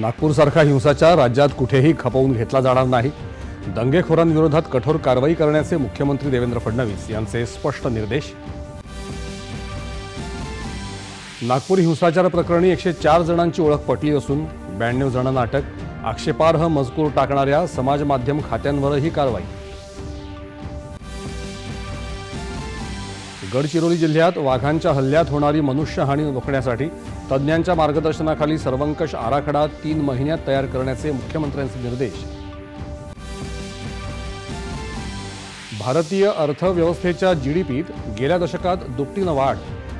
नागपूरसारखा हिंसाचार राज्यात कुठेही खपवून घेतला जाणार नाही. दंगेखोरांविरोधात कठोर कारवाई करण्याचे मुख्यमंत्री देवेंद्र फडणवीस यांचे स्पष्ट निर्देश. नागपूर हिंसाचार प्रकरणी एकशे चार जणांची ओळख पटली असून ब्याण्णव जणांना अटक आक्षेपार्ह मजकूर टाकणाऱ्या समाज माध्यम खात्यांवरही कारवाई. गडचिरोली जिल्ह्यात वाघांच्या हल्ल्यात होणारी मनुष्यहानी रोखण्यासाठी तज्ज्ञांच्या मार्गदर्शनाखाली सर्वंकष आराखडा तीन महिन्यात तयार करण्याचे मुख्यमंत्र्यांचे निर्देश. भारतीय अर्थव्यवस्थेच्या जीडीपीत गेल्या दशकात दुपटीनं वाढ.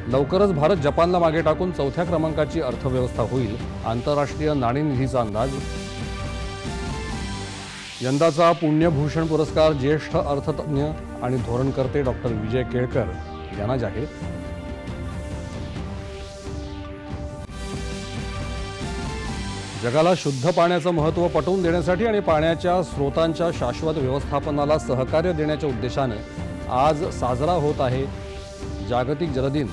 लवकरच भारत जपानला मागे टाकून चौथ्या क्रमांकाची अर्थव्यवस्था होईल आंतरराष्ट्रीय नाणेनिधीचा अंदाज. यंदाचा पुण्यभूषण पुरस्कार ज्येष्ठ अर्थतज्ञ आणि धोरणकर्ते डॉक्टर विजय केळकर यांना जाहीर. जगाला शुद्ध पाण्याचं महत्त्व पटवून देण्यासाठी आणि पाण्याच्या स्रोतांच्या शाश्वत व्यवस्थापनाला सहकार्य देण्याच्या उद्देशानं आज साजरा होत आहे जागतिक जलदिन.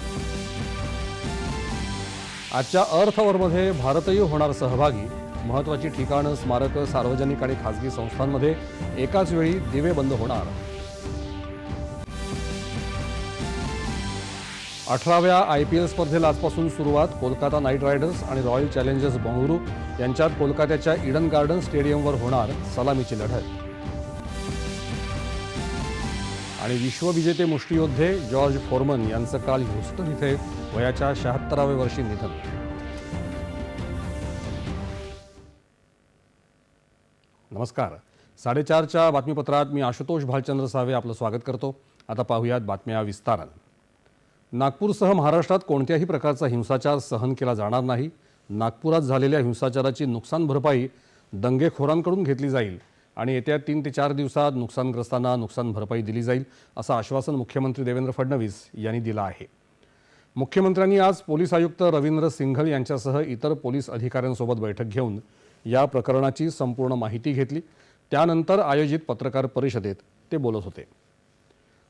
आजच्या अर्थवरमध्ये भारतही होणार सहभागी. महत्त्वाची ठिकाणं स्मारकं सार्वजनिक आणि खासगी संस्थांमध्ये एकाच वेळी दिवे बंद होणार. अठराव्या आय पी एल स्पर्धेला आजपासून सुरुवात कोलकाता नाईट रायडर्स आणि रॉयल चॅलेंजर्स बंगळुरू यांच्यात कोलकात्याच्या इडन गार्डन स्टेडियमवर होणार सलामीची लढत. आणि विश्वविजेते मुष्टियोद्धे जॉर्ज फोरमन यांचं काल ह्युस्टन इथे वयाच्या शहात्तराव्या वर्षी निधन. नमस्कार. साडेचारच्या बातमीपत्रात मी आशुतोष भालचंद्र सावे आपलं स्वागत करतो. आता पाहूयात बातम्या विस्तारानं. नागपूरसह महाराष्ट्रात कोणत्याही प्रकारचा हिंसाचार सहन केला जाणार नाही. नागपुरात झालेल्या हिंसाचाराची नुकसान भरपाई दंगेखोरांकडून घेतली जाईल आणि येत्या तीन ते चार दिवसात नुकसानग्रस्तांना नुकसान भरपाई दिली जाईल असं आश्वासन मुख्यमंत्री देवेंद्र फडणवीस यांनी दिलं आहे. मुख्यमंत्र्यांनी आज पोलीस आयुक्त रवींद्र सिंघल यांच्यासह इतर पोलीस अधिकाऱ्यांसोबत बैठक घेऊन या प्रकरणाची संपूर्ण माहिती घेतली. त्यानंतर आयोजित पत्रकार परिषदेत ते बोलत होते.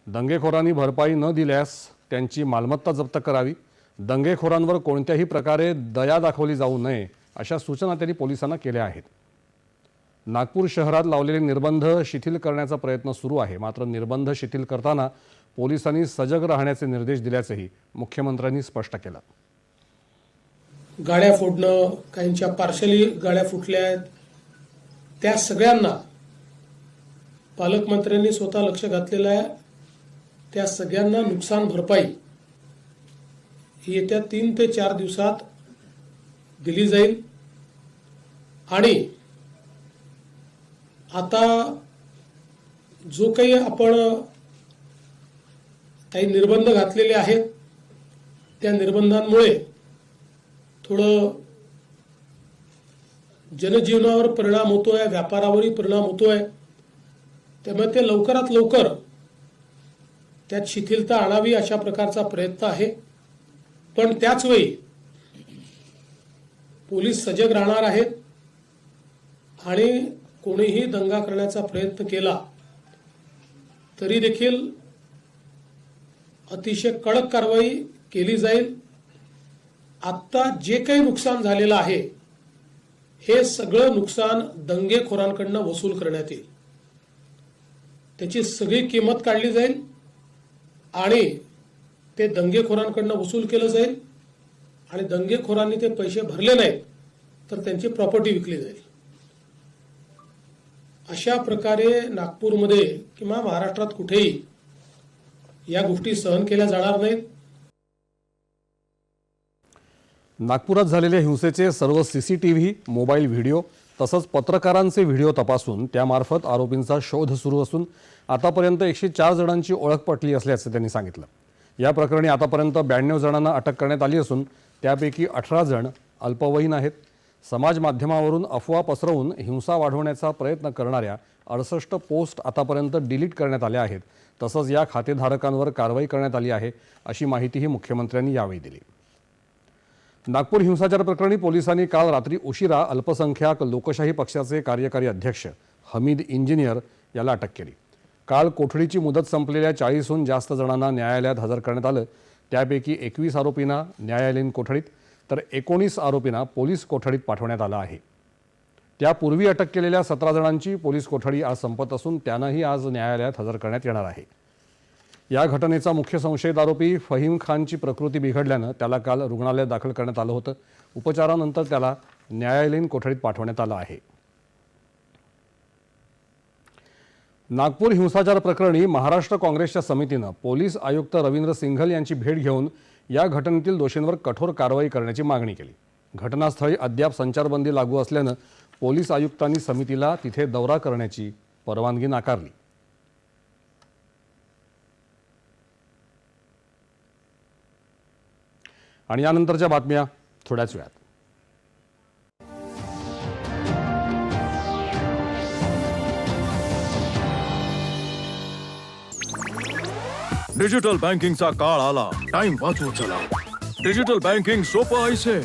दंगेखोरांनी भरपाई न दिल्यास त्यांची मालमत्ता जप्त करावी. दंगेखोरांवर कोणत्याही प्रकारे दया दाखवली जाऊ नये अशा सूचना त्यांनी पोलिसांना केल्या आहेत. नागपूर शहरात लावलेले निर्बंध शिथिल करण्याचा प्रयत्न सुरू आहे. मात्र निर्बंध शिथिल करताना पोलिसांनी सजग राहण्याचे निर्देश दिल्याचंही मुख्यमंत्र्यांनी स्पष्ट केलं. गाड्या फोडणं काहींच्या पार्शली गाड्या फुटल्या आहेत. त्या सगळ्यांना पालकमंत्र्यांनी स्वतः लक्ष घातलेलं आहे. त्या सगळ्यांना नुकसान भरपाई ही येत्या तीन ते चार दिवसात दिली जाईल. आणि आता जो काही आपण काही निर्बंध घातलेले आहेत त्या निर्बंधांमुळे थोडं जनजीवनावर परिणाम होतोय व्यापारावरही परिणाम होतोय. त्यामुळे ते लवकरात लवकर त्यात शिथिलता आणावी अशा प्रकारचा प्रयत्न आहे. पण त्याच वेळी पोलीस सजग राहणार आहेत आणि कोणीही दंगा करण्याचा प्रयत्न केला तरी देखील अतिशय कडक कारवाई केली जाईल. आत्ता जे काही नुकसान झालेलं आहे हे सगळं नुकसान दंगेखोरांकडनं वसूल करण्यात येईल. त्याची सगळी किंमत काढली जाईल. आणि ते दंगेखोरांकडनं वसूल केलं जाईल आणि दंगेखोरांनी ते पैसे भरले नाहीत तर त्यांची प्रॉपर्टी विकली जाईल. अशा प्रकारे नागपूरमध्ये किंवा महाराष्ट्रात कुठेही या गोष्टी सहन केल्या जाणार नाहीत. नागपुरात झालेल्या हिंसेचे सर्व सीसीटीव्ही मोबाईल व्हिडिओ तसंच पत्रकारांचे व्हिडिओ तपासून त्यामार्फत आरोपींचा शोध सुरू असून आतापर्यंत एकशे चार जणांची ओळख पटली असल्याचं त्यांनी सांगितलं. या प्रकरणी आतापर्यंत ब्याण्णव जणांना अटक करण्यात आली असून त्यापैकी अठरा जण अल्पवयीन आहेत. समाज माध्यमावरून अफवा पसरवून हिंसा वाढवण्याचा प्रयत्न करणाऱ्या अडसष्ट पोस्ट आतापर्यंत डिलीट करण्यात आल्या आहेत. तसंच या खातेधारकांवर कारवाई करण्यात आली आहे अशी माहितीही मुख्यमंत्र्यांनी यावेळी दिली. नागपूर हिंसाचार प्रकरणी पोलिसांनी काल रात्री उशिरा अल्पसंख्याक लोकशाही पक्षाचे कार्यकारी अध्यक्ष हमीद इंजिनियर याला अटक केली. काल कोठडीची मुदत संपलेल्या चाळीसहून जास्त जणांना न्यायालयात हजर करण्यात आलं. त्यापैकी एकवीस आरोपींना न्यायालयीन कोठडीत तर एकोणीस आरोपींना पोलीस कोठडीत पाठवण्यात आलं आहे. त्यापूर्वी अटक केलेल्या सतरा जणांची पोलीस कोठडी आज संपत असून त्यांनाही आज न्यायालयात हजर करण्यात येणार आहे. या घटनेचा मुख्य संशयित आरोपी फहीम खानची प्रकृती बिघडल्यानं त्याला काल रुग्णालयात दाखल करण्यात आलं होतं. उपचारानंतर त्याला न्यायालयीन कोठडीत पाठवण्यात आलं आहे. नागपूर हिंसाचार प्रकरणी महाराष्ट्र काँग्रेसच्या समितीनं पोलीस आयुक्त रवींद्र सिंघल यांची भेट घेऊन या घटनेतील दोषींवर कठोर कारवाई करण्याची मागणी केली. घटनास्थळी अद्याप संचारबंदी लागू असल्यानं पोलीस आयुक्तांनी समितीला तिथे दौरा करण्याची परवानगी नाकारली. आणि यानंतरच्या बातम्या थोड्याच वेळात. डिजिटल बँकिंगचा काळ आला. टाइम वाचू चला. डिजिटल बँकिंग सोपं ऐसे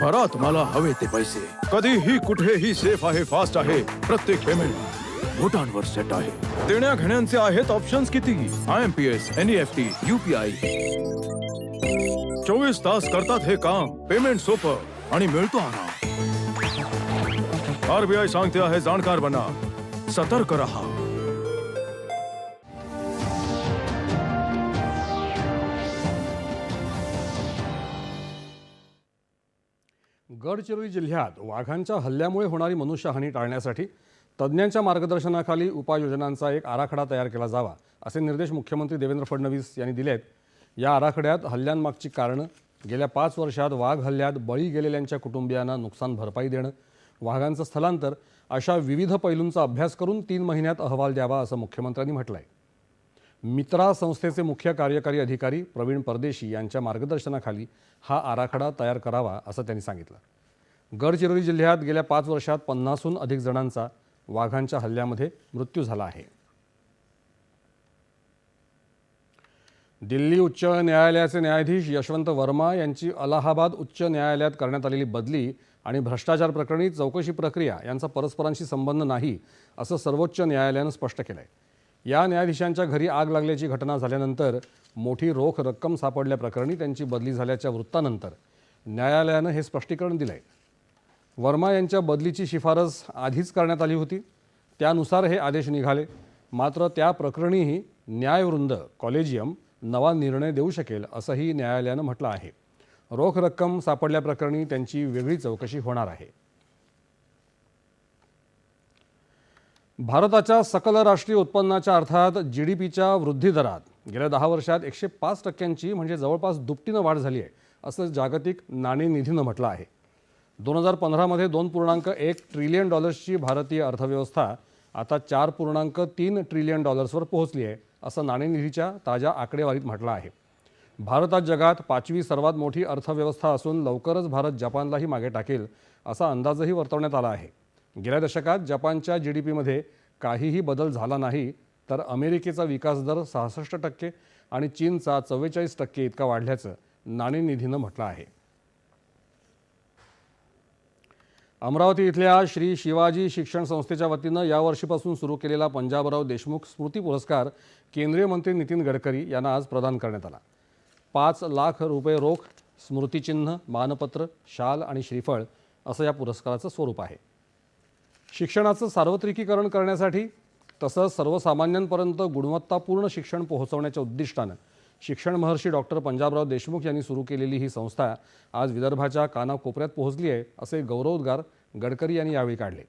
भरा तुम्हाला हवे ते पैसे. कधीही कुठेही सेफ आहे फास्ट आहे. प्रत्येक पेमेंट बोटांवर सेट आहे. देण्या घेण्याचे आहेत ऑप्शन्स किती? I M P S N F T UPI चोवीस तास करतात हे काम. पेमेंट सोपं आणि मिळतो आराम आरबीआय सांगते आहे जाणकार बना. सतर्क रहा. गडचिरोली जिल्ह्यात वाघांच्या हल्ल्यामुळे होणारी मनुष्यहानी टाळण्यासाठी तज्ज्ञांच्या मार्गदर्शनाखाली उपाययोजनांचा एक आराखडा तयार केला जावा असे निर्देश मुख्यमंत्री देवेंद्र फडणवीस यांनी दिले आहेत या आराखड्यात हल्ल्यांमागची कारणं गेल्या पाच वर्षात वाघ हल्ल्यात बळी गेलेल्यांच्या कुटुंबियांना नुकसान भरपाई देणं वाघांचं स्थलांतर अशा विविध पैलूंचा अभ्यास करून तीन महिन्यात अहवाल द्यावा असं मुख्यमंत्र्यांनी म्हटलं आहे मित्रा संस्थेचे मुख्य कार्यकारी अधिकारी प्रवीण परदेशी यांच्या मार्गदर्शनाखाली हा आराखडा तयार करावा असं त्यांनी सांगितलं. गडचिरोली जिल्ह्यात गेल्या पाच वर्षात पन्नासहून अधिक जणांचा वाघांच्या हल्ल्यामध्ये मृत्यू झाला आहे. दिल्ली उच्च न्यायालयाचे न्यायाधीश यशवंत वर्मा यांची अलाहाबाद उच्च न्यायालयात करण्यात आलेली बदली आणि भ्रष्टाचार प्रकरणी चौकशी प्रक्रिया यांचा परस्परांशी संबंध नाही असं सर्वोच्च न्यायालयानं स्पष्ट केलं आहे या न्यायाधीशांच्या घरी आग लागल्याची घटना झाल्यानंतर मोठी रोख रक्कम सापडल्याप्रकरणी त्यांची बदली झाल्याच्या वृत्तानंतर न्यायालयानं हे स्पष्टीकरण दिलं आहे वर्मा यांच्या बदलीची शिफारस आधीच करण्यात आली होती. त्यानुसार हे आदेश निघाले. मात्र त्या प्रकरणीही न्यायवृंद कॉलेजियम नवा निर्णय देऊ शकेल असंही न्यायालयानं म्हटलं आहे. रोख रक्कम सापडल्याप्रकरणी त्यांची वेगळी चौकशी होणार आहे. भारताच्या सकल राष्ट्रीय उत्पन्नाच्या अर्थात जी डी पीच्या वृद्धी दरात गेल्या दहा वर्षात एकशे पाच टक्क्यांची म्हणजे जवळपास दुपटीनं वाढ झाली आहे असं जागतिक नाणेनिधीनं म्हटलं आहे. दोन हजार पंधरामध्ये दोन पूर्णांक एक ट्रिलियन डॉलर्सची भारतीय अर्थव्यवस्था आता चार पूर्णांक तीन ट्रिलियन डॉलर्सवर पोहोचली आहे. असं नाणेनिधीच्या ताज्या आकडेवारीत म्हटलं आहे. भारतात जगात पाचवी सर्वात मोठी अर्थव्यवस्था असून लवकरच भारत जपानलाही मागे टाकेल असा अंदाजही वर्तवण्यात आला आहे. गेल्या दशकात जपानच्या जी डी पीमध्ये काहीही बदल झाला नाही तर अमेरिकेचा विकास दर सहासष्ट टक्के आणि चीनचा चव्वेचाळीस टक्के इतका वाढल्याचं नाणेनिधीनं म्हटलं आहे. अमरावती इथल्या श्री शिवाजी शिक्षण संस्थेच्या वतीनं यावर्षीपासून सुरू केलेला पंजाबराव देशमुख स्मृती पुरस्कार केंद्रीय मंत्री नितीन गडकरी यांना आज प्रदान करण्यात आला. पाच लाख रुपये रोख स्मृतिचिन्ह मानपत्र शाल आणि श्रीफळ असं या पुरस्काराचं स्वरूप आहे. शिक्षणाचं सार्वत्रिकीकरण करण्यासाठी तसंच सर्वसामान्यांपर्यंत गुणवत्तापूर्ण शिक्षण पोहोचवण्याच्या उद्दिष्टानं शिक्षण महर्षी डॉक्टर पंजाबराव देशमुख यांनी सुरू केलेली ही संस्था आज विदर्भाच्या कानाकोपऱ्यात पोहोचली आहे असे गौरवोद्गार गडकरी यांनी यावेळी काढले.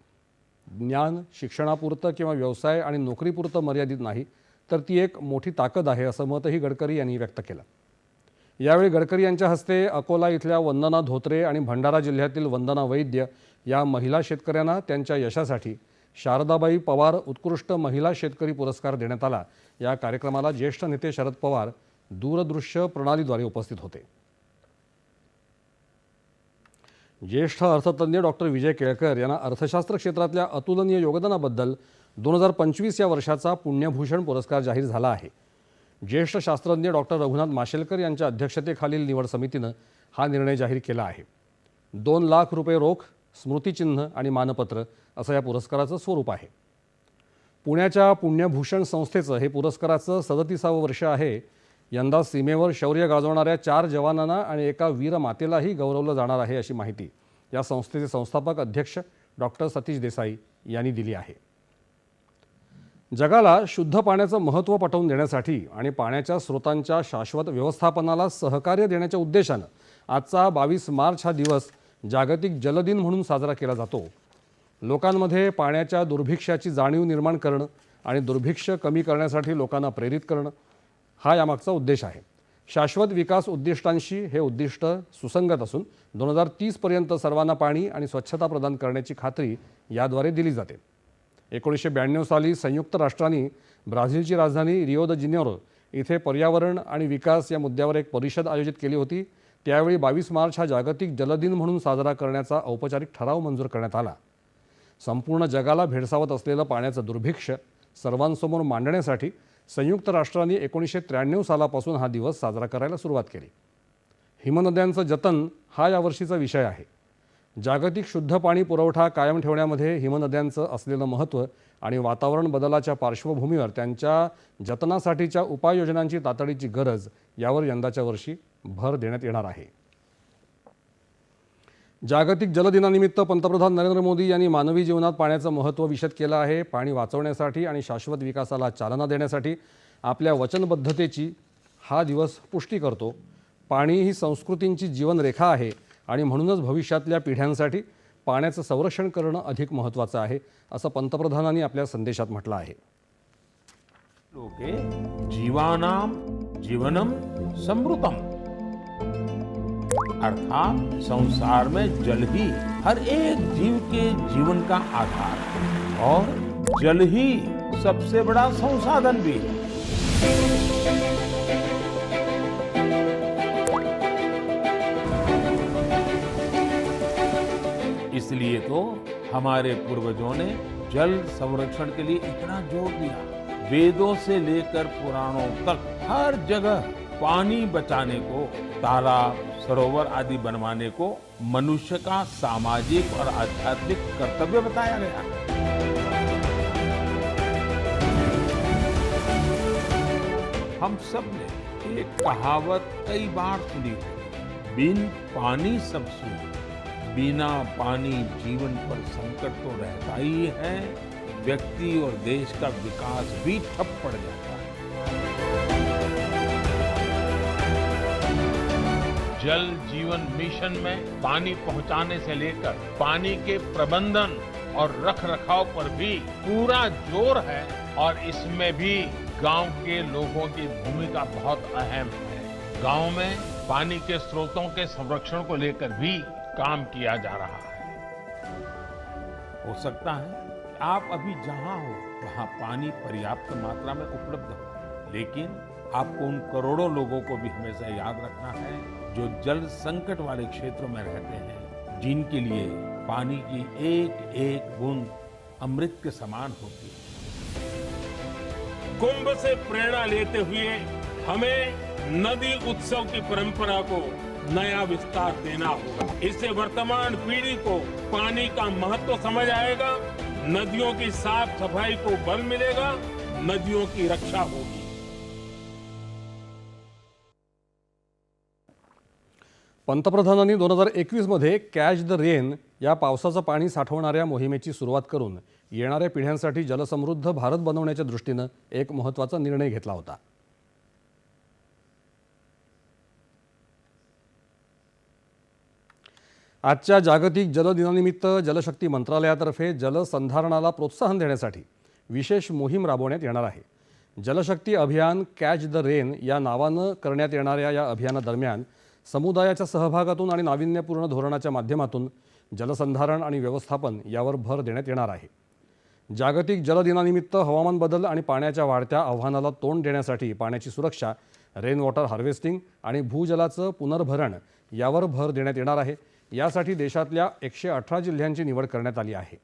ज्ञान शिक्षणापुरतं किंवा व्यवसाय आणि नोकरीपुरतं मर्यादित नाही तर ती एक मोठी ताकद आहे असं मतही गडकरी यांनी व्यक्त केलं. यावेळी गडकरी यांच्या हस्ते अकोला इथल्या वंदना धोत्रे आणि भंडारा जिल्ह्यातील वंदना वैद्य या महिला शेतकऱ्यांना त्यांच्या यशासाठी शारदाबाई पवार उत्कृष्ट महिला शेतकरी पुरस्कार देण्यात आला. या कार्यक्रमाला ज्येष्ठ नेते शरद पवार दूरदृश्य प्रणालीद्वारे उपस्थित होते. ज्येष्ठ अर्थतज्ञ डॉक्टर विजय केळकर यांना अर्थशास्त्र क्षेत्रातल्या अतुलनीय योगदानाबद्दल दोन हजार पंचवीस या वर्षाचा पुण्यभूषण पुरस्कार जाहीर झाला आहे. ज्येष्ठ शास्त्रज्ञ डॉक्टर रघुनाथ माशेलकर यांच्या अध्यक्षतेखालील निवड समितीनं हा निर्णय जाहीर केला आहे. दोन लाख रुपये रोख स्मृतिचिन्ह आणि मानपत्र असं या पुरस्काराचं स्वरूप आहे. पुण्याच्या पुण्यभूषण संस्थेचं हे पुरस्काराचं सदतीसावं वर्ष आहे. यंदा सीमेवर शौर्य गाजवणाऱ्या चार जवानांना आणि एका वीर मातेलाही गौरवलं जाणार आहे अशी माहिती या संस्थेचे संस्थापक अध्यक्ष डॉक्टर सतीश देसाई यांनी दिली आहे. जगाला शुद्ध पाण्याचं महत्त्व पटवून देण्यासाठी आणि पाण्याच्या स्रोतांच्या शाश्वत व्यवस्थापनाला सहकार्य देण्याच्या उद्देशानं आजचा बावीस मार्च हा दिवस जागतिक जलदिन म्हणून साजरा केला जातो. लोकांमध्ये पाण्याच्या दुर्भिक्षाची जाणीव निर्माण करणं आणि दुर्भिक्ष कमी करण्यासाठी लोकांना प्रेरित करणं हा यामागचा उद्देश आहे. शाश्वत विकास उद्दिष्टांशी हे उद्दिष्ट सुसंगत असून दोन हजार तीसपर्यंत सर्वांना पाणी आणि स्वच्छता प्रदान करण्याची खात्री याद्वारे दिली जाते. एकोणीसशे ब्याण्णव साली संयुक्त राष्ट्रांनी ब्राझीलची राजधानी रिओ द जिनेरो इथे पर्यावरण आणि विकास या मुद्द्यावर एक परिषद आयोजित केली होती. त्यावेळी बावीस मार्च हा जागतिक जलदिन म्हणून साजरा करण्याचा औपचारिक ठराव मंजूर करण्यात आला. संपूर्ण जगाला भेडसावत असलेलं पाण्याचं दुर्भिक्ष सर्वांसमोर मांडण्यासाठी संयुक्त राष्ट्रांनी एकोणीसशे त्र्याण्णव सालापासून हा दिवस साजरा करायला सुरुवात केली. हिमनद्यांचं जतन हा यावर्षीचा विषय आहे. जागतिक शुद्ध पाणी पुरवठा कायम ठेवण्यामध्ये हिमनद्यांचं असलेलं महत्त्व आणि वातावरण बदलाच्या पार्श्वभूमीवर त्यांच्या जतनासाठीच्या उपाययोजनांची तातडीची गरज यावर यंदाच्या वर्षी भर देण्यात येणार आहे. जागतिक जलदिनानिमित्त पंतप्रधान नरेंद्र मोदी यांनी मानवी जीवनात पाण्याचं महत्त्व विशद केलं आहे. पाणी वाचवण्यासाठी आणि शाश्वत विकासाला चालना देण्यासाठी आपल्या वचनबद्धतेची हा दिवस पुष्टी करतो. पाणी ही संस्कृतींची जीवनरेखा आहे आणि म्हणूनच भविष्यातल्या पिढ्यांसाठी पाण्याचं संरक्षण करणं अधिक महत्त्वाचं आहे असं पंतप्रधानांनी आपल्या संदेशात म्हटलं आहे. लोके जीवानाम जीवनम समृतम. अर्थात संसार में जल ही हर एक जीव के जीवन का आधार है। और जल ही सबसे बड़ा संसाधन भी है। इसलिए तो हमारे पूर्वजों ने जल संरक्षण के लिए इतना ज़ोर दिया। वेदों से लेकर पुराणों तक हर जगह पानी बचाने को तालाब सरोवर आदि बनवाने को मनुष्य का सामाजिक और आध्यात्मिक कर्तव्य बताया गया। हम सबने एक कहावत कई बार सुनी बिन पानी सब सून, बिना पानी जीवन पर संकट तो रहता ही है, व्यक्ति और देश का विकास भी ठप पड़ जाता है जल जीवन मिशन में पानी पहुँचाने से लेकर पानी के प्रबंधन और रख रखाव पर भी पूरा ज़ोर है और इसमें भी गाँव के लोगों की भूमिका बहुत अहम है। गाँव में पानी के स्रोतों के संरक्षण को लेकर भी काम किया जा रहा है। हो सकता है आप अभी जहाँ हो, वहाँ पानी पर्याप्त मात्रा में उपलब्ध हो, लेकिन आपको उन करोड़ों लोगों को भी हमेशा याद रखना है जो जल संकट वाले क्षेत्रों में रहते हैं, जिनके लिए पानी की एक एक बूंद अमृत के समान होती है। कुंभ से प्रेरणा लेते हुए हमें नदी उत्सव की परंपरा को नया विस्तार देना होगा। इससे वर्तमान पीढ़ी को पानी का महत्व समझ आएगा, नदियों की साफ़ सफ़ाई को बल मिलेगा, नदियों की रक्षा होगी। पंतप्रधानांनी दोन हजार एकवीसमध्ये कॅच द रेन या पावसाचं पाणी साठवणाऱ्या मोहिमेची सुरुवात करून येणाऱ्या पिढ्यांसाठी जलसमृद्ध भारत बनवण्याच्या दृष्टीनं एक महत्त्वाचा निर्णय घेतला होता. आजच्या जागतिक जल दिनानिमित्त जलशक्ती मंत्रालयातर्फे जलसंधारणाला प्रोत्साहन देण्यासाठी विशेष मोहीम राबवण्यात येणार आहे. जलशक्ती अभियान कॅच द रेन या नावानं करण्यात येणाऱ्या या अभियानादरम्यान समुदायाच्या सहभागातून आणि नाविन्यपूर्ण धोरणाच्या माध्यमातून जलसंधारण आणि व्यवस्थापन यावर भर देण्यात येणार आहे. जागतिक जलदिनानिमित्त हवामान बदल आणि पाण्याच्या वाढत्या आव्हानाला तोंड देण्यासाठी पाण्याची सुरक्षा रेन वॉटर हार्वेस्टिंग आणि भूजलाचं पुनर्भरण यावर भर देण्यात येणार आहे. यासाठी देशातल्या एकशे अठरा जिल्ह्यांची निवड करण्यात आली आहे.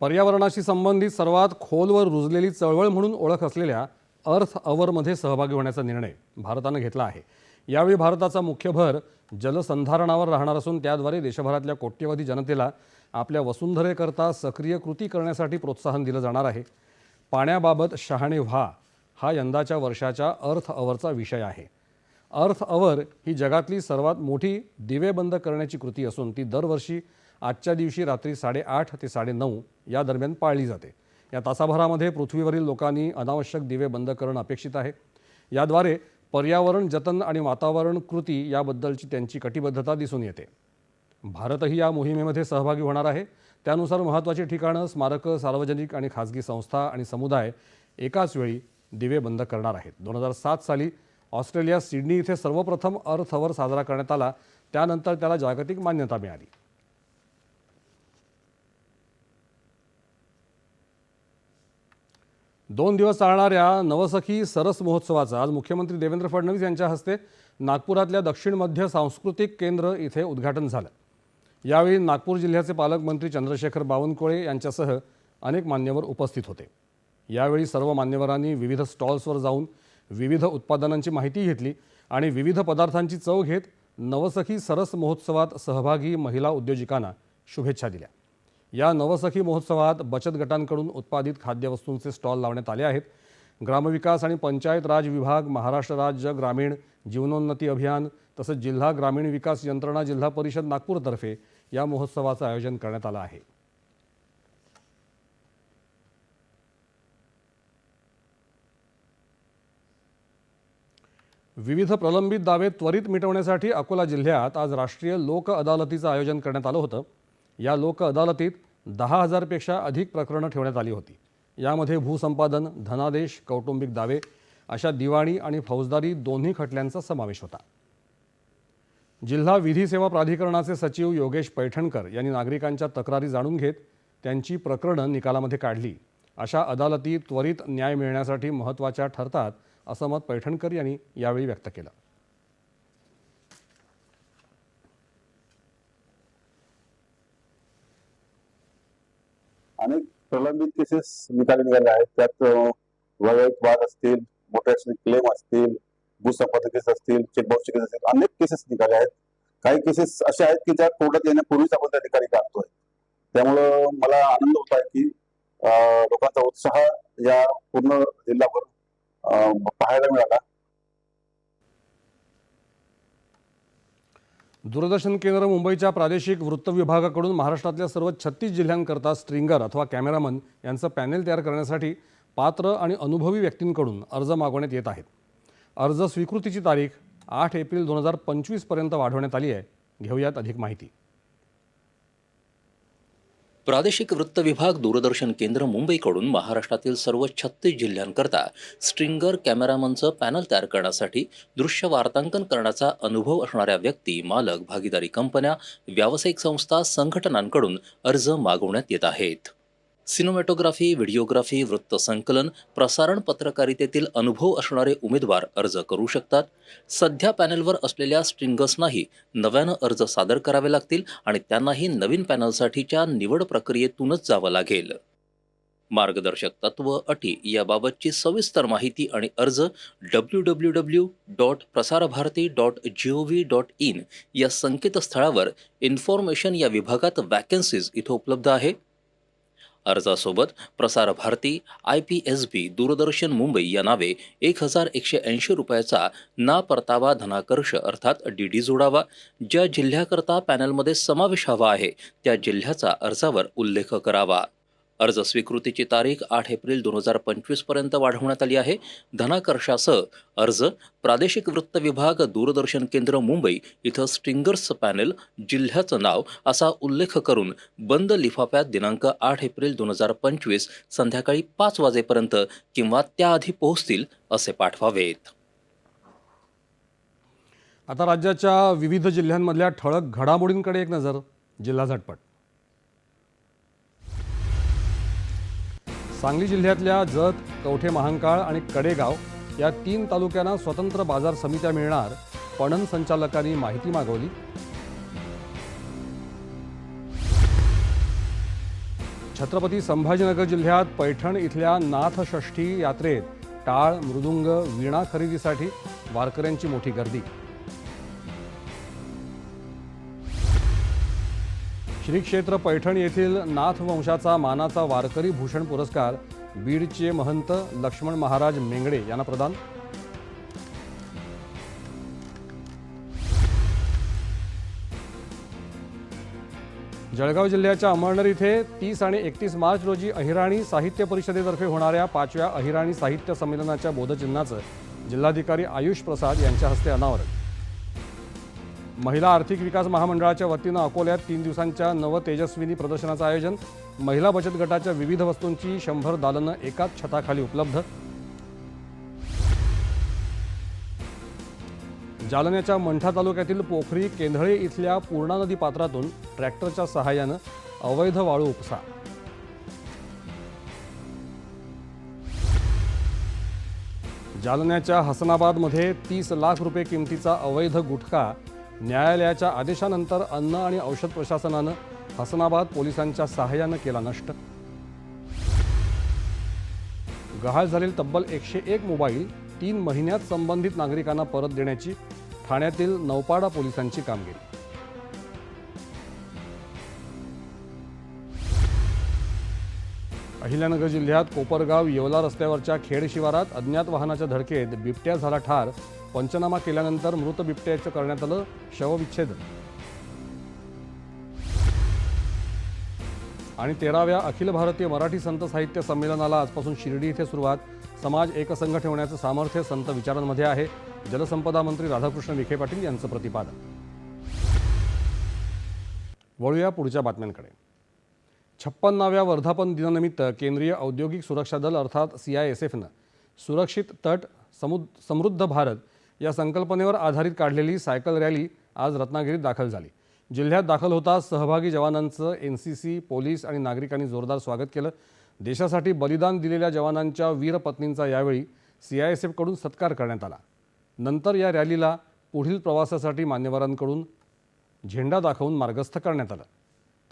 पर्यावरणाशी संबंधित सर्वात खोलवर रुजलेली चळवळ म्हणून ओळख असलेल्या अर्थ अवरमध्ये सहभागी होण्याचा निर्णय भारतानं घेतला आहे. यावेळी भारताचा मुख्य भर जलसंधारणावर राहणार असून त्याद्वारे देशभरातल्या कोट्यवधी जनतेला आपल्या वसुंधरेकरता सक्रिय कृती करण्यासाठी प्रोत्साहन दिलं जाणार आहे. पाण्याबाबत शहाणे व्हा हा यंदाच्या वर्षाच्या अर्थ अवरचा विषय आहे. अर्थ अवर ही जगातली सर्वात मोठी दिवे बंद करण्याची कृती असून ती दरवर्षी आजच्या दिवशी रात्री साडेआठ ते साडेनऊ या दरम्यान पाळली जाते. या तासाभरामध्ये पृथ्वीवरील लोकांनी अनावश्यक दिवे बंद करणं अपेक्षित आहे. याद्वारे पर्यावरण जतन आणि वातावरण कृती याबद्दलची त्यांची कटिबद्धता दिसून येते. भारतही या मोहिमेमध्ये सहभागी होणार आहे. त्यानुसार महत्त्वाची ठिकाणं स्मारकं सार्वजनिक आणि खाजगी संस्था आणि समुदाय एकाच वेळी दिवे बंद करणार आहेत. दोन हजार सात साली ऑस्ट्रेलिया सिडनी इथे सर्वप्रथम अर्थवर साजरा करण्यात आला. त्यानंतर त्याला जागतिक मान्यता मिळाली. दोन दिवस चालणाऱ्या नवसखी सरस महोत्सवाचं आज मुख्यमंत्री देवेंद्र फडणवीस यांच्या हस्ते नागपुरातल्या दक्षिण मध्य सांस्कृतिक केंद्र इथे उद्घाटन झालं. यावेळी नागपूर जिल्ह्याचे पालकमंत्री चंद्रशेखर बावनकुळे यांच्यासह अनेक मान्यवर उपस्थित होते. यावेळी सर्व मान्यवरांनी विविध स्टॉल्सवर जाऊन विविध उत्पादनांची माहिती घेतली आणि विविध पदार्थांची चव घेत नवसखी सरस महोत्सवात सहभागी महिला उद्योजिकांना शुभेच्छा दिल्या. या नवसखी महोत्सवात बचत गटांकडून उत्पादित खाद्यवस्तूंचे स्टॉल लावण्यात आले आहेत. ग्रामविकास आणि पंचायत राज विभाग महाराष्ट्र राज्य ग्रामीण जीवनोन्नती अभियान तसंच जिल्हा ग्रामीण विकास यंत्रणा जिल्हा परिषद नागपूरतर्फे या महोत्सवाचं आयोजन करण्यात आलं आहे. विविध प्रलंबित दावे त्वरित मिटवण्यासाठी अकोला जिल्ह्यात आज राष्ट्रीय लोक अदालतीचं आयोजन करण्यात आलं होतं. या लोक अदालतीत दहा हजारपेक्षा अधिक प्रकरणं ठेवण्यात आली होती. यामध्ये भूसंपादन धनादेश कौटुंबिक दावे अशा दिवाणी आणि फौजदारी दोन्ही खटल्यांचा समावेश होता. जिल्हा विधी सेवा प्राधिकरणाचे सचिव योगेश पैठणकर यांनी नागरिकांच्या तक्रारी जाणून घेत त्यांची प्रकरणं निकालामध्ये काढली. अशा अदालती त्वरित न्याय मिळण्यासाठी महत्त्वाच्या ठरतात असं मत पैठणकर यांनी यावेळी व्यक्त केलं. अनेक प्रलंबित केसेस निकाली निघाले आहेत. त्यात वैवाहिक वाद असतील मोठे क्लेम असतील भूसंपादन केस असतील चेकबाउन्सचे केस असतील अनेक केसेस निघाले आहेत. काही केसेस अशा आहेत की ज्या कोर्टात येण्यापूर्वीच आपण त्या ठिकाणी काढतोय. त्यामुळं मला आनंद होत आहे की लोकांचा उत्साह या पूर्ण जिल्ह्याभर पाहायला मिळाला. दूरदर्शन केंद्र मुंबईच्या प्रादेशिक वृत्त विभागाकडून महाराष्ट्रातल्या सर्व छत्तीस जिल्ह्यांकरता स्ट्रिंगर अथवा कॅमेरामन यांचं पॅनेल तयार करण्यासाठी पात्र आणि अनुभवी व्यक्तींकडून अर्ज मागवण्यात येत आहेत. अर्ज स्वीकृतीची तारीख आठ एप्रिल दोन हजार पंचवीसपर्यंत वाढवण्यात आली आहे. घेऊयात अधिक माहिती. प्रादेशिक वृत्त विभाग दूरदर्शन केंद्र मुंबईकडून महाराष्ट्रातील सर्व छत्तीस जिल्ह्यांकरता स्ट्रिंगर कॅमेरामनचं पॅनल तयार करण्यासाठी दृश्य वार्तांकन करण्याचा अनुभव असणाऱ्या व्यक्ती मालक भागीदारी कंपन्या व्यावसायिक संस्था संघटनांकडून अर्ज मागवण्यात येत आहेत. सिनेमॅटोग्राफी व्हिडिओग्राफी वृत्तसंकलन प्रसारण पत्रकारितेतील अनुभव असणारे उमेदवार अर्ज करू शकतात. सध्या पॅनलवर असलेल्या स्ट्रिंगर्सनाही नव्यानं अर्ज सादर करावे लागतील आणि त्यांनाही नवीन पॅनलसाठीच्या निवड प्रक्रियेतूनच जावं लागेल. मार्गदर्शक तत्व अटी याबाबतची सविस्तर माहिती आणि अर्ज W W W dot Prasarbharati dot G O V dot in या संकेतस्थळावर इन्फॉर्मेशन या विभागात वॅकन्सीज इथं उपलब्ध आहे. अर्जासोबत Prasar Bharati I P S B Doordarshan Mumbai या नावे एक हजार एकशे ऐंशी रुपयाचा ना परतावा धनाकर्ष अर्थात डी डी जोडावा. ज्या जिल्ह्याकरता पॅनलमध्ये समावेश हवा आहे त्या जिल्ह्याचा अर्जावर उल्लेख करावा. अर्ज स्वीकृतीची तारीख आठ एप्रिल दोन हजार पंचवीसपर्यंत वाढवण्यात आली आहे. धनाकर्षासह अर्ज प्रादेशिक वृत्त विभाग दूरदर्शन केंद्र मुंबई इथं स्ट्रिंगर्स पॅनेल जिल्ह्याचं नाव असा उल्लेख करून बंद लिफाफ्यात दिनांक आठ एप्रिल दोन हजार पंचवीस संध्याकाळी पाच वाजेपर्यंत किंवा त्याआधी पोहोचतील असे पाठवावेत. आता राज्याच्या विविध जिल्ह्यांमधल्या ठळक घडामोडींकडे एक नजर जिल्हा झटपट. सांगली जिल्ह्यातल्या जत कवठे महांकाळ आणि कडेगाव या तीन तालुक्यांना स्वतंत्र बाजार समित्या मिळणार पणन संचालकांनी माहिती मागवली. छत्रपती संभाजीनगर जिल्ह्यात पैठण इथल्या नाथषष्ठी यात्रेत टाळ मृदुंग वीणा खरेदीसाठी वारकऱ्यांची मोठी गर्दी. श्री क्षेत्र पैठण येथील नाथ वंशाचा मानाचा वारकरी भूषण पुरस्कार बीडचे महंत लक्ष्मण महाराज मेंगडे यांना प्रदान. जळगाव जिल्ह्याच्या अमळनेर इथे तीस आणि एकतीस मार्च रोजी अहिराणी साहित्य परिषदेतर्फे होणाऱ्या पाचव्या अहिराणी साहित्य संमेलनाच्या बोधचिन्हाचं जिल्हाधिकारी आयुष प्रसाद यांच्या हस्ते अनावरण. महिला आर्थिक विकास महामंडळाच्या वतीनं अकोल्यात तीन दिवसांच्या नव तेजस्विनी प्रदर्शनाचं आयोजन. महिला बचत गटाच्या विविध वस्तूंची शंभर दालनं एकाच छताखाली उपलब्ध. जालन्याच्या मंठा तालुक्यातील पोखरी केंधळे इथल्या पूर्णा नदी पात्रातून ट्रॅक्टरच्या सहाय्यानं अवैध वाळू उपसा. जालन्याच्या हसनाबादमध्ये तीस लाख रुपये किमतीचा अवैध गुटखा न्यायालयाच्या आदेशानंतर अन्न आणि औषध प्रशासनानं हसनाबाद पोलिसांच्या सहाय्यानं केला नष्ट. गहाळ झालेले तब्बल एकशे एक मोबाईल तीन महिन्यात संबंधित नागरिकांना परत देण्याची ठाण्यातील नौपाडा पोलिसांची कामगिरी. अहिल्यानगर जिल्ह्यात कोपरगाव येवला रस्त्यावरच्या खेड शिवारात अज्ञात वाहनाच्या धडकेत बिबट्या झाला ठार पंचनामा केल्यानंतर मृत बिबट्याचं करण्यात आलं शवविच्छेद आणि तेराव्या अखिल भारतीय मराठी संत साहित्य संमेलनाला आजपासून शिर्डी इथे सुरुवात. समाज एकसंघ ठेवण्याचं सामर्थ्य संत विचारांमध्ये आहे. जलसंपदा मंत्री राधाकृष्ण विखे पाटील यांचं प्रतिपादन. वळूया पुढच्या बातम्यांकडे. छप्पन्नाव्या वर्धापन दिनानिमित्त केंद्रीय औद्योगिक सुरक्षा दल अर्थात सी आय एस एफनं सुरक्षित तट समुद समृद्ध भारत या संकल्पनेवर आधारित काढलेली सायकल रॅली आज रत्नागिरीत दाखल झाली. जिल्ह्यात दाखल होताच सहभागी जवानांचं एन सी सी पोलीस आणि नागरिकांनी जोरदार स्वागत केलं. देशासाठी बलिदान दिलेल्या जवानांच्या वीरपत्नींचा यावेळी सी आय एस एफकडून सत्कार करण्यात आला. नंतर या रॅलीला पुढील प्रवासासाठी मान्यवरांकडून झेंडा दाखवून मार्गस्थ करण्यात आलं.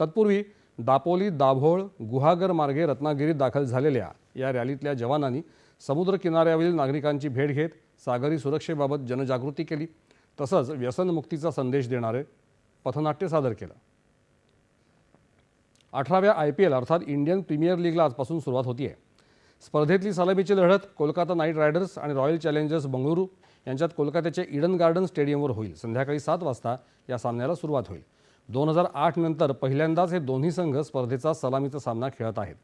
तत्पूर्वी दापोली दाभोळ गुहागर मार्गे रत्नागिरीत दाखल झालेल्या या रॅलीतल्या जवानांनी समुद्र किनाऱ्यावरील नागरिकांची भेट घेत सागरी सुरक्षेबाबत जनजागृती केली. तसंच व्यसनमुक्तीचा संदेश देणारे पथनाट्य सादर केलं. अठराव्या आय पी एल अर्थात इंडियन प्रीमियर लीगला आजपासून सुरुवात होती आहे स्पर्धेतली सलामीची लढत कोलकाता नाईट रायडर्स आणि रॉयल चॅलेंजर्स बंगळुरू यांच्यात कोलकात्याच्या इडन गार्डन स्टेडियमवर होईल. संध्याकाळी सात वाजता या सामन्याला सुरुवात होईल. दोन हजार आठ नंतर पहिल्यांदाच हे दोन्ही संघ स्पर्धेचा सलामीचा सामना खेळत आहेत.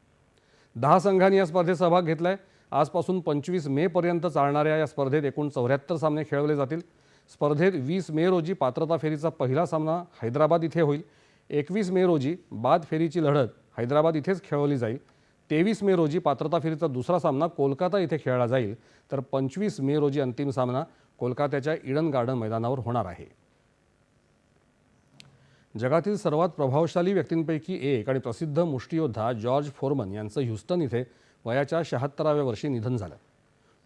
दहा संघांनी या स्पर्धेत सहभाग घेतलाय. आजपासून पंचवीस मेपर्यंत चालणाऱ्या या स्पर्धेत एकूण चौऱ्याहत्तर सामने खेळवले जातील. स्पर्धेत वीस मे रोजी पात्रता फेरीचा पहिला सामना हैदराबाद इथे होईल. एकवीस मे रोजी बाद फेरीची लढत हैदराबाद इथेच खेळवली जाईल. तेवीस मे रोजी पात्रता फेरीचा दुसरा सामना कोलकाता इथे खेळला जाईल. तर पंचवीस मे रोजी अंतिम सामना कोलकात्याच्या इडन गार्डन मैदानावर होणार आहे. जगातील सर्वात प्रभावशाली व्यक्तींपैकी एक आणि प्रसिद्ध मुष्टियोद्धा जॉर्ज फोरमन यांचं ह्युस्टन इथे वयाच्या शहात्तराव्या वर्षी निधन झालं.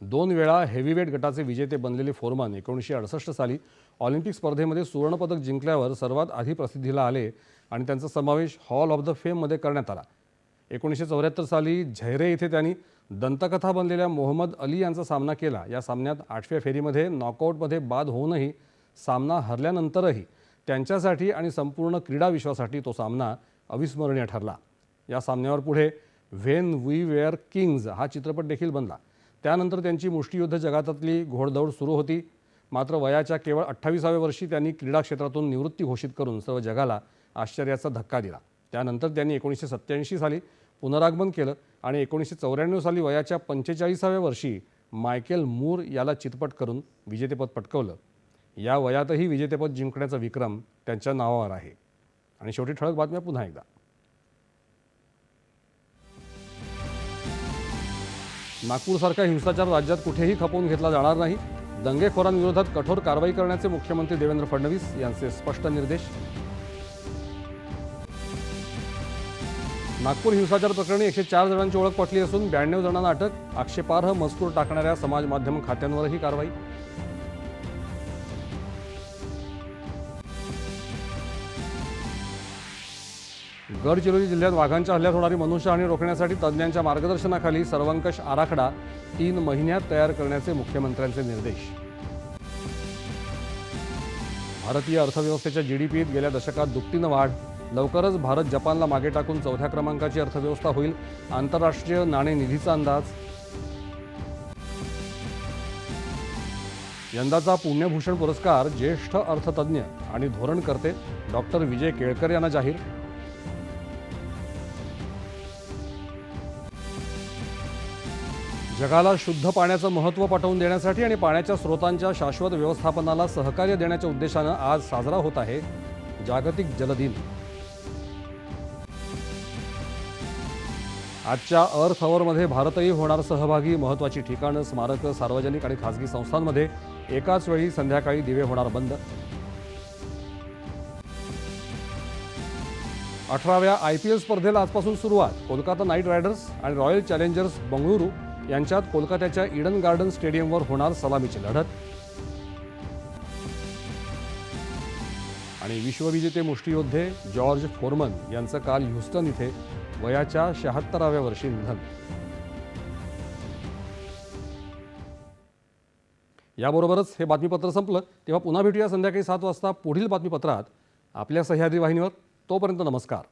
दोन वेळा हेवीवेट गटाचे विजेते बनलेले फोरमान एकोणीसशे अडुसष्ट साली ऑलिम्पिक स्पर्धेमध्ये सुवर्णपदक जिंकल्यावर सर्वात आधी प्रसिद्धीला आले आणि त्यांचा समावेश हॉल ऑफ द फेममध्ये करण्यात आला. एकोणीसशे चौऱ्याहत्तर साली झैरे इथे त्यांनी दंतकथा बनलेल्या मोहम्मद अली यांचा सामना केला. या सामन्यात आठव्या फेरीमध्ये नॉकआउटमध्ये बाद होऊनही सामना हरल्यानंतरही त्यांच्यासाठी आणि संपूर्ण क्रीडा विश्वासाठी तो सामना अविस्मरणीय ठरला. या सामन्यावर पुढे व्हेन वी वेअर किंग्ज हा चित्रपट देखील बनला. त्यानंतर त्यांची मुष्टियुद्ध जगातातली घोडदौड सुरू होती. मात्र वयाच्या केवळ अठ्ठावीसाव्या वर्षी त्यांनी क्रीडा क्षेत्रातून निवृत्ती घोषित करून सर्व जगाला आश्चर्याचा धक्का दिला. त्यानंतर त्यांनी एकोणीसशे सत्त्याऐंशी साली पुनरागमन केलं आणि एकोणीसशे चौऱ्याण्णव साली वयाच्या पंचेचाळीसाव्या वर्षी मायकेल मूर याला चितपट करून विजेतेपद पटकवलं. या वयातही विजेतेपद जिंकण्याचा विक्रम त्यांच्या नावावर आहे. आणि शेवटी ठळक बातम्या पुन्हा एकदा. नागपूरसारखा हिंसाचार राज्यात कुठेही खपवून घेतला जाणार नाही. दंगेखोरांविरोधात कठोर कारवाई करण्याचे मुख्यमंत्री देवेंद्र फडणवीस यांचे स्पष्ट निर्देश. नागपूर हिंसाचार प्रकरणी एकशे चार जणांची ओळख पटली असून ब्याण्णव जणांना अटक आक्षेपार्ह मजकूर टाकणाऱ्या समाज माध्यम खात्यांवरही कारवाई. गडचिरोली जिल्ह्यात वाघांच्या हल्ल्यात होणारी मनुष्यहानी रोखण्यासाठी तज्ज्ञांच्या मार्गदर्शनाखाली सर्वंकष आराखडा तीन महिन्यात तयार करण्याचे मुख्यमंत्र्यांचे निर्देश. भारतीय अर्थव्यवस्थेच्या जीडीपीत गेल्या दशकात दुपटीनं वाढ. लवकरच भारत जपानला मागे टाकून चौथ्या क्रमांकाची अर्थव्यवस्था होईल. आंतरराष्ट्रीय नाणेनिधीचा अंदाज. यंदाचा पुण्यभूषण पुरस्कार ज्येष्ठ अर्थतज्ज्ञ आणि धोरणकर्ते डॉक्टर विजय केळकर यांना जाहीर. जगाला शुद्ध पाण्याचं महत्त्व पटवून देण्यासाठी आणि पाण्याच्या स्रोतांच्या शाश्वत व्यवस्थापनाला सहकार्य देण्याच्या उद्देशानं आज साजरा होत आहे जागतिक जलदिन. आजच्या अर्थ अवरमध्ये भारतही होणार सहभागी. महत्त्वाची ठिकाणं स्मारकं सार्वजनिक आणि खासगी संस्थांमध्ये एकाच वेळी संध्याकाळी दिवे होणार बंद. अठराव्या आय पी एल स्पर्धेला आजपासून सुरुवात. कोलकाता नाईट रायडर्स आणि रॉयल चॅलेंजर्स बंगळुरू. यांच्यात कोलकात्याच्या इडन गार्डन स्टेडियमवर होणार सलामीची लढत. आणि विश्वविजेते मुष्टियोद्धे जॉर्ज फोरमन यांचं काल ह्युस्टन इथे वयाच्या शहात्तराव्या वर्षी निधन. याबरोबरच हे बातमीपत्र संपलं. तेव्हा पुन्हा भेटूया संध्याकाळी सात वाजता. पुढील बातमीपत्रात आपल्या सह्याद्री वाहिनीवर. तोपर्यंत नमस्कार.